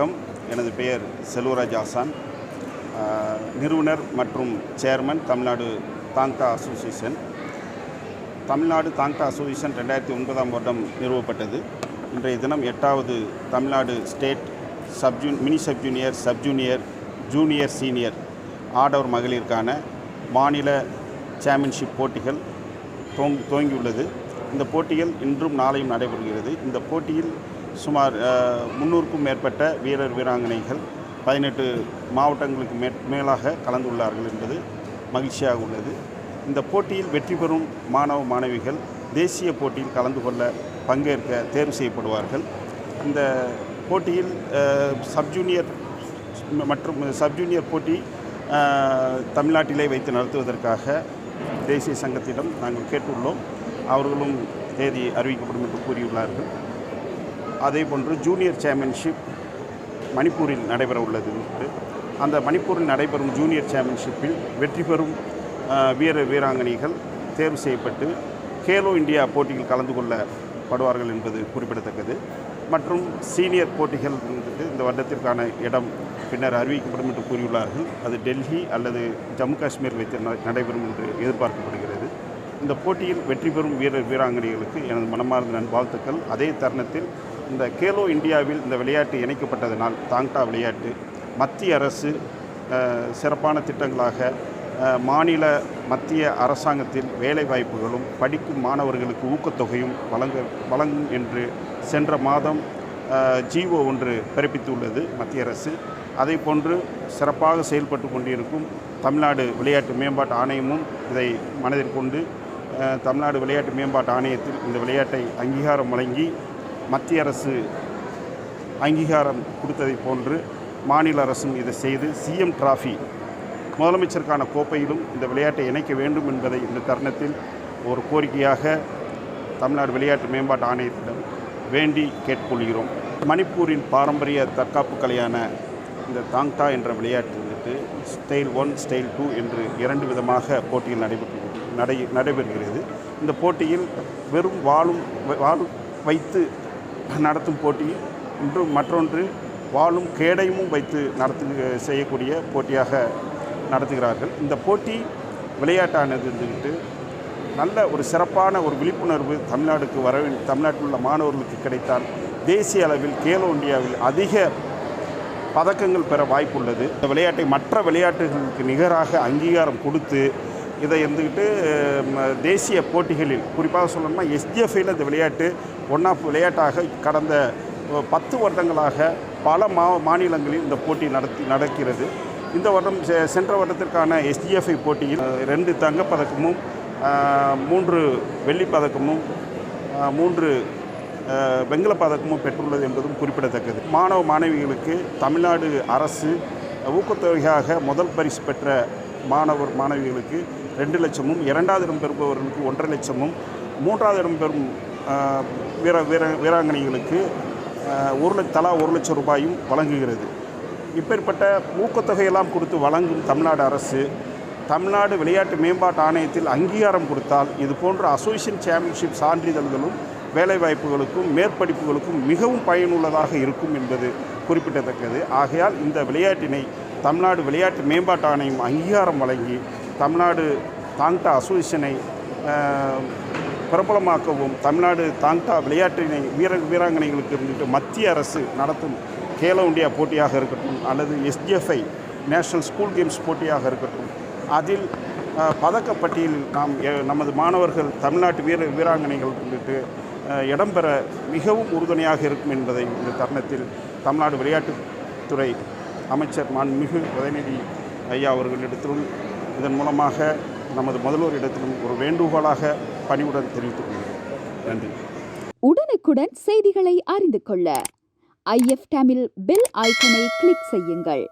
வணக்கம். எனது பெயர் செல்வராஜ் ஆசான். நிறுவனர் மற்றும் chairman Tamil Nadu Thangta association. Tamil Nadu Thangta association ரெண்டாயிரத்தி ஒன்பதாம் வருடம் நிறுவப்பட்டது. இன்றைய தினம் எட்டாவது Tamil Nadu state sub mini sub junior sub junior junior junior senior ஆடவர் மகளிருக்கான மாநில சாம்பியன்ஷிப் போட்டிகள் துவங் துவங்கியுள்ளது. இந்த போட்டிகள் இன்றும் நாளையும் நடைபெறுகிறது. இந்த போட்டியில் சுமார் முன்னூறுக்கும் மேற்பட்ட வீரர் வீராங்கனைகள் பதினெட்டு மாவட்டங்களுக்கு மே மேலாக கலந்துள்ளார்கள் என்பது மகிழ்ச்சியாக உள்ளது. இந்த போட்டியில் வெற்றி பெறும் மாணவ மாணவிகள் தேசிய போட்டியில் கலந்து கொள்ள பங்கேற்க தேர்வு செய்யப்படுவார்கள். இந்த போட்டியில் சப்ஜூனியர் சப் ஜூனியர் மற்றும் சப்ஜூனியர் போட்டி தமிழ்நாட்டிலே வைத்து நடத்துவதற்காக தேசிய சங்கத்திடம் நாங்கள் கேட்டுள்ளோம். அவர்களும் தேதி அறிவிக்கப்படும் என்று கூறியுள்ளார்கள். அதே போன்று ஜூனியர் சாம்பியன்ஷிப் மணிப்பூரில் நடைபெற உள்ளது அந்த மணிப்பூரில் நடைபெறும் ஜூனியர் சாம்பியன்ஷிப்பில் வெற்றி பெறும் வீர வீராங்கனைகள் தேர்வு செய்யப்பட்டு கேலோ இந்தியா போட்டியில் கலந்து கொள்ளப்படுவார்கள் என்பது குறிப்பிடத்தக்கது. மற்றும் சீனியர் போட்டிகள் வந்து இந்த வருடத்திற்கான இடம் பின்னர் அறிவிக்கப்படும் என்று கூறியுள்ளார்கள். அது டெல்லி அல்லது ஜம்மு காஷ்மீர் வைத்து ந- நடைபெறும் என்று எதிர்பார்க்கப்படுகிறது. இந்த போட்டியில் வெற்றி பெறும் வீரர் வீராங்கனைகளுக்கு எனது மனமார்ந்த நன்வாழ்த்துக்கள் அதே தருணத்தில் இந்த கேலோ இந்தியாவில் இந்த விளையாட்டு இணைக்கப்பட்டதனால் தாங்டா விளையாட்டு மத்திய அரசு சிறப்பான திட்டங்களாக மாநில மத்திய அரசாங்கத்தில் வேலைவாய்ப்புகளும் படிக்கும் மாணவர்களுக்கு ஊக்கத்தொகையும் வழங்க வழங்கும் என்று சென்ற மாதம் ஜிஓ ஒன்று பிறப்பித்துள்ளது மத்திய அரசு. அதை போன்று சிறப்பாக செயல்பட்டு கொண்டிருக்கும் தமிழ்நாடு விளையாட்டு மேம்பாட்டு ஆணையமும் இதை மனதில் கொண்டு தமிழ்நாடு விளையாட்டு மேம்பாட்டு ஆணையத்தில் இந்த விளையாட்டை அங்கீகாரம் வழங்கி மத்திய அரசு அங்கீகாரம் கொடுத்ததை போன்று மாநில அரசும் இதை செய்து சிஎம் டிராஃபி முதலமைச்சருக்கான கோப்பையிலும் இந்த விளையாட்டை இணைக்க வேண்டும் என்பதை இந்த தருணத்தில் ஒரு கோரிக்கையாக தமிழ்நாடு விளையாட்டு மேம்பாட்டு ஆணையத்திடம் வேண்டி கேட்டுக்கொள்கிறோம். மணிப்பூரின் பாரம்பரிய தற்காப்பு கலையான இந்த தாங்டா என்ற விளையாட்டு வந்துட்டு ஸ்டைல் ஒன் ஸ்டைல் டூ என்று இரண்டு விதமாக போட்டியில் நடைபெற்று நடை நடைபெறுகிறது. இந்த போட்டியில் வெறும் வாழும் வாழும் வைத்து நடத்தும் போட்டி இன்று மற்றொன்று வாழும் கேடையும் வைத்து நடத்து செய்யக்கூடிய போட்டியாக நடத்துகிறார்கள். இந்த போட்டி விளையாட்டானது இருந்துக்கிட்டு நல்ல ஒரு சிறப்பான ஒரு விழிப்புணர்வு தமிழ்நாடுக்கு வர தமிழ்நாட்டில் உள்ள மாணவர்களுக்கு கிடைத்தால் தேசிய அளவில் கேலோ இந்தியாவில் அதிக பதக்கங்கள் பெற வாய்ப்புள்ளது. இந்த விளையாட்டை மற்ற விளையாட்டுகளுக்கு நிகராக அங்கீகாரம் கொடுத்து இதை இருந்துக்கிட்டு தேசிய போட்டிகளில் குறிப்பாக சொல்லணும்னா எஸ்டிஎஃப்ஐயில் இந்த விளையாட்டு ஒன் ஆஃப் விளையாட்டாக கடந்த பத்து வருடங்களாக பல மா மாநிலங்களில் இந்த போட்டி நடத்தி நடக்கிறது. இந்த வருடம் செ- சென்ற வருடத்திற்கான எஸ்டிஎஃப்ஐ போட்டியில் ரெண்டு தங்கப்பதக்கமும் மூன்று வெள்ளிப்பதக்கமும் மூன்று வெங்கல பதக்கமும் பெற்றுள்ளது என்பதும் குறிப்பிடத்தக்கது. மாணவ மாணவிகளுக்கு தமிழ்நாடு அரசு ஊக்கத்தொகையாக முதல் பரிசு பெற்ற மாணவர் மாணவிகளுக்கு ரெண்டு லட்சமும் இரண்டாவது இடம் பெறுபவர்களுக்கு ஒன்றரை லட்சமும் மூன்றாவது இடம் பெறும் வீர வீர வீராங்கனைகளுக்கு ஒரு லட்ச தலா ஒரு லட்சம் ரூபாயும் வழங்குகிறது. இப்பேற்பட்ட ஊக்கத்தொகையெல்லாம் கொடுத்து வழங்கும் தமிழ்நாடு அரசு தமிழ்நாடு விளையாட்டு மேம்பாட்டு ஆணையத்தில் அங்கீகாரம் கொடுத்தால் இது போன்ற அசோசியேஷன் சாம்பியன்ஷிப் சான்றிதழ்களும் வேலைவாய்ப்புகளுக்கும் மேற்படிப்புகளுக்கும் மிகவும் பயனுள்ளதாக இருக்கும் என்பது குறிப்பிடத்தக்கது. ஆகையால் இந்த விளையாட்டினை தமிழ்நாடு விளையாட்டு மேம்பாட்டு ஆணையம் அங்கீகாரம் வழங்கி தமிழ்நாடு தாங்டா அசோசியேஷனை பிரபலமாக்கவும் தமிழ்நாடு தாங்டா விளையாட்டினை வீர வீராங்கனைகளுக்கு இருந்துட்டு மத்திய அரசு நடத்தும் கேலோ இண்டியா போட்டியாக இருக்கட்டும் அல்லது எஸ்டிஎஃப்ஐ நேஷனல் ஸ்கூல் கேம்ஸ் போட்டியாக இருக்கட்டும் அதில் பதக்கப்பட்டியலில் நாம் எ- நமது மாணவர்கள் தமிழ்நாட்டு வீர வீராங்கனைகள் வந்துட்டு இடம்பெற மிகவும் உறுதுணையாக இருக்கும் என்பதை இந்த தருணத்தில் தமிழ்நாடு விளையாட்டுத்துறை அமைச்சர் மாண்புமிகு உதயநிதி ஐயா அவர்களிடத்திலும் இதன் மூலமாக நமது முதல்வர் இடத்திலும் ஒரு வேண்டுகோளாக பணிவுடன் தெரிவித்துக் கொள்கிறேன். நன்றி. உடனுக்குடன் செய்திகளை அறிந்து கொள்ள ஐஎஃப் தமிழ் பெல் ஐக்கனை கிளிக் செய்யுங்கள்.